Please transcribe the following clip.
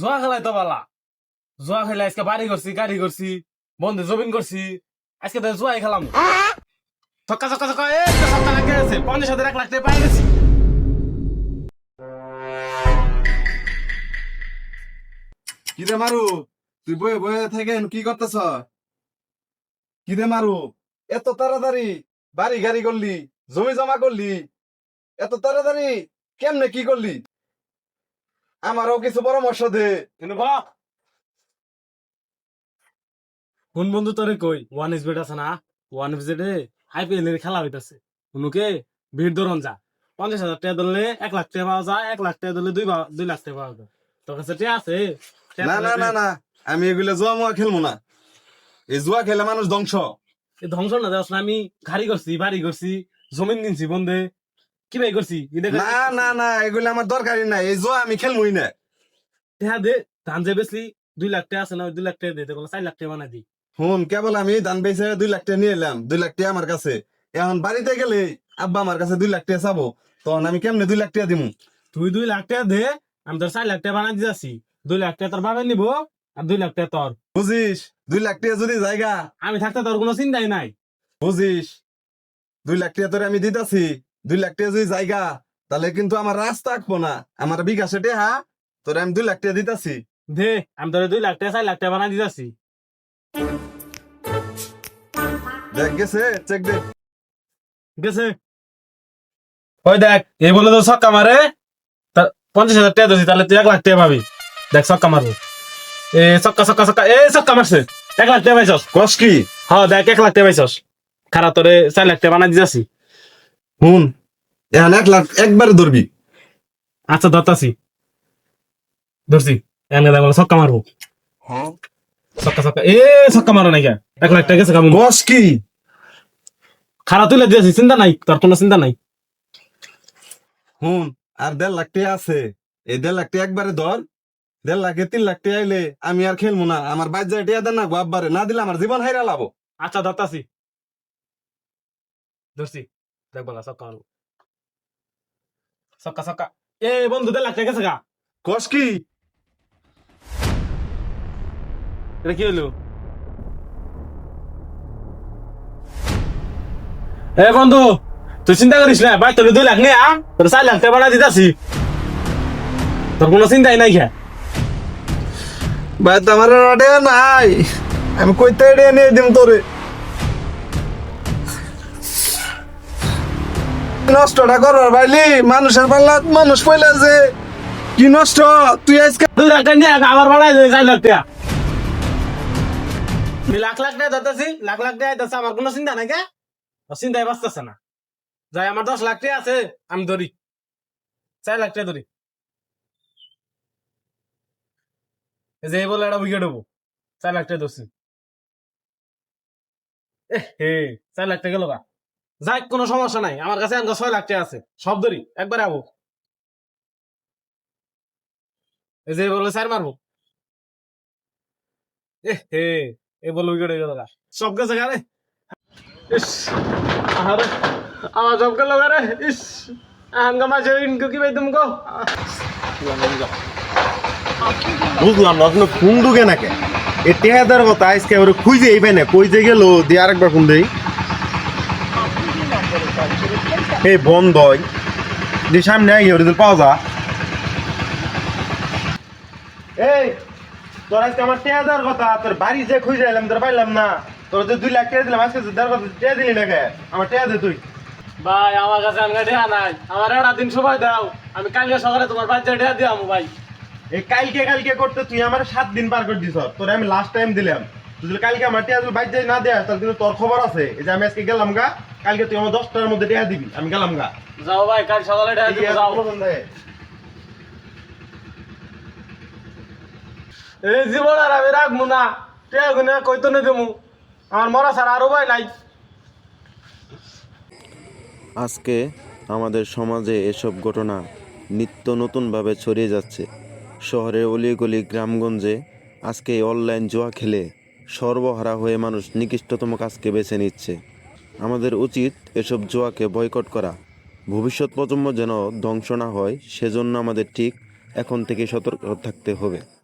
জোয়া খেলাই তো বালা জোয়া খেলে আজকে বাড়ি করছি গাড়ি করছি বন্ধু জমিন করছি আজকে তো জোয়াই খেলাম। সক্কা সক্কা সক্কা এই তো সপ্তাহ লাগে আছে, পঞ্চাশ হাজার, এক লাখ টাকা পাই গেছি। কি রে মারু, তুই বয়ে বয়ে থেকে কি করতেছ? কি রে মারু, এত তাড়াতাড়ি বাড়ি গাড়ি করলি, জমি জমা করলি, এত তাড়াতাড়ি কেমনে কি করলি? আমারও কিছু পরামর্শ দে। কিন্তু বা। কোন বন্ধু তোরে কই? ওয়ান ইস বেড আছে না? ওয়ান ইস বেডে আইপিএল এর খেলা হইতাছে। উনুকে ভিড় ধরন যা। পঞ্চাশ হাজার টাকা ধরলে এক লাখ টাকা পাওয়া যায় এক লাখ টাকা ধরলে দুই দুই লাখ টাকা পাওয়া যায়। তোর কাছে টাকা আছে? না না না না। আমি এগুলো জুয়া মুয়া খেলব না। এই জুয়া খেলে মানুষ ধ্বংস। এই ধ্বংস না দেওয়াস না আমি গাড়ি করছি বাড়ি করছি জমিন কিনছি বন্ধে। কি ভাই করছি না না না এগুলো আমার দরকারই নাই এই জুয়া আমি খেলবই না টাকা দে ধান যে বেশি দুই লাখ টাকা আছে না দুই লাখ টাকা দে দেখো চার লাখ টাকা বানাই দিই হুন কেবল আমি ধান বেচে দুই লাখ টাকা নিয়ে এলাম দুই লাখ টাকা আমার কাছে এখন বাড়িতে গেলে আব্বা আমার কাছে দুই লাখ টাকা চাবো তখন আমি কেমনে দুই লাখ টাকা দিমু তুই দুই লাখ টাকা দে আমি তোর চার লাখ টাকা বানাই দিতেছি দুই লাখ টাকা তোর বাবে নিব আর দুই লাখ টাকা তোর বুঝিস দুই লাখ টাকা যদি জায়গা আমি থাকতে তোর কোনো চিন্তাই নাই বুঝিস দুই লাখ টাকা তোরে আমি দিতাছি দুই লাখ টাকা যদি জায়গা তাহলে কিন্তু আমার রাস্তা আঁকবো না। আমার বিকাশে টেহা তোরে আমি দুই লাখ টাকা দিতাছি। দে আমি তোর দুই লাখ টাকা চার লাখ টাকা বানাই দিতেছি। দেখ গেছে চেক দে। গেছে। ওই দেখ এই বলে তো ছক্কা মারে। পঞ্চাশ হাজার টাকা দিছি তাহলে তুই এক লাখ টাকা পাবি। দেখ ছক্কা মারবো। এ ছক্কা ছক্কা ছক্কা এ ছক্কা মারছে। এক লাখ টাকা পাইছস? কস কি? হ্যাঁ দেখ এক লাখ টাকা পাইছস। খারাপ তোরে চার লাখ টাকা বানাই দিতেছি। হুন। এখন এক লাখ একবারে ধরবি। আচ্ছা ধরতাছি। ধরছি। এনে দেখ বলে ছক্কা মারবো। ছক্কা ছক্কা। এ ছক্কা মারো নাই কে? এক লাখ টাকা গেছে কামু কস কি? খারাপ তুলে দিয়েছি চিন্তা নাই তোর কোনো চিন্তা নাই। হুন আর দেড় লাখ টাকা আছে। এই দেড় লাখ টাকা একবারে ধর। দেড় লাখে তিন লাখ টাকা আইলে আমি আর খেলব না। আমার বাইর যায় টাকা দেন না গো না দিলে আমার জীবন হাইরা লাবো। আচ্ছা ধরতাছি। ধরছি। দেখ বলা ছক্কা মারবো। ছক্কা ছক্কা এ বন্ধু দেড় লাখ টাকা গেছে গা। কস কি? এটা কি হলো? এ বন্ধু তুই চিন্তা করিস না ভাই তোর দুই লাখ নিয়ে আ? তোর চার লাখ টাকা বাড়া দিতাছি। তোর কোনো চিন্তাই নাই খা ভাই তো আমার টাকা নাই। আমি কইতে নিয়ে দিম তোরে। নষ্টটা করবার পাইলি মানুষের পাল্লা মানুষ পয়লা যে কি নষ্ট? তুই আজকে দুই লাখ টাকা নিয়ে আবার বাড়াই দে চার লাখ টাকা। লাখ লাখ টাকা ধরতেছি লাখ লাখ টাকা দিতেছে আমার কোনো চিন্তা নাই কে? চিন্তাই বাঁচতেছে না। যাই আমার দশ লাখ টাকা আছে আমি ধরি। চার লাখ টাকা ধরি। যে এই বলে একটা উইকেট হব। চার লাখ টাকা ধরছি। এ হে চার লাখ টাকা গেল যাই কোনো সমস্যা নাই। আমার কাছে এখন ছয় লাখ টাকা আছে। সব ধরি, একবারে আবো। এই যে বলে চার মারবো? এ হে এই বলে উইকেট হয়ে গেল সব গেছে গারে ইস আরে আমার সব গেল গারে ইস আঙ্গা মাঝে ইনকো কি পাইতাম গো বুঝলাম না আপনি ফোন ঢুকে নাকি? এ টেহাদার কথা আজকে ওরে খুঁজে এইবে না কই যে গেল, দিয়ে আরেকবার ফোন দেই। এই বন্ধ হয় যে সামনে আগে ওরে পাওয়া যা এই তোর আজকে আমার টেহাদার কথা তোর বাড়ি যে খুঁজে এলাম তোর পাইলাম না। তোর যে দুই লাখ টাকা দিলাম আজকে যে দেড় কথা টেহা দিলি না কে আমার টেহা দে তুই। ভাই আমার কাছে আঙ্গা দেয়া নাই। আমার একটা দিন সময় দাও। আমি কালকে সকালে তোমার বাচ্চা দেয়া দিয়াম ভাই। এই কালকে কালকে করতে তুই আমার সাত দিন পার করে দিছ তোরে আমি লাস্ট টাইম দিলাম। তুই যদি কালকে আমার টিয়া বাইক যাই না দেয় তাহলে কিন্তু তোর খবর আছে। এই যে আমি আজকে গেলাম গা কালকে তুই আমার দশটার মধ্যে টিয়া দিবি আমি গেলাম গা। যাও ভাই কাল সকালে দেয়া এই দিব যাও। এই জীবন আর আমি রাখব না টেয়া গুনে কইতো না দেবো আমার মরা ছাড়া আরও ভাই নাই। আজকে আমাদের সমাজে এসব ঘটনা নিত্য নতুনভাবে ছড়িয়ে যাচ্ছে। শহরের অলিগলি গ্রামগঞ্জে আজকে অনলাইন জুয়া খেলে সর্বহারা হয়ে মানুষ নিকৃষ্টতম কাজকে বেছে নিচ্ছে। আমাদের উচিত এসব জোয়াকে বয়কট করা। ভবিষ্যৎ প্রজন্ম যেন ধ্বংস না হয়, সেজন্য আমাদের ঠিক এখন থেকে সতর্ক থাকতে হবে।